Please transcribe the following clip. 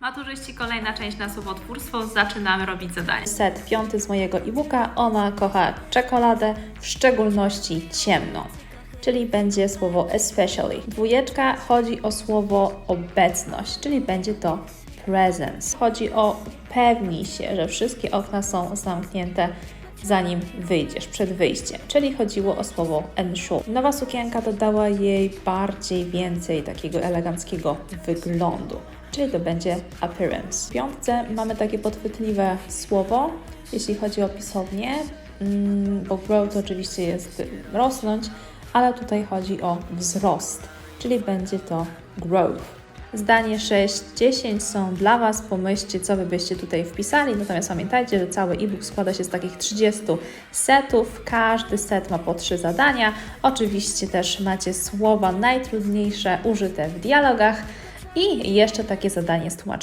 Maturzyści, kolejna część na słowotwórstwo. Zaczynamy robić zadanie. Set piąty z mojego e-booka. Ona kocha czekoladę, w szczególności ciemną. Czyli będzie słowo especially. Dwójeczka chodzi o słowo obecność, czyli będzie to presence. Chodzi o upewnij się, że wszystkie okna są zamknięte zanim wyjdziesz, przed wyjściem. Czyli chodziło o słowo ensure. Nowa sukienka dodała jej bardziej więcej takiego eleganckiego wyglądu. Czyli to będzie appearance. W piątce mamy takie podchwytliwe słowo, jeśli chodzi o pisownię, mm, bo grow to oczywiście jest rosnąć, ale tutaj chodzi o wzrost, czyli będzie to growth. Zdanie 6, 10 są dla Was. Pomyślcie, co Wy byście tutaj wpisali. Natomiast pamiętajcie, że cały e-book składa się z takich 30 setów. Każdy set ma po 3 zadania. Oczywiście też macie słowa najtrudniejsze użyte w dialogach i jeszcze takie zadanie z tłumaczeniem.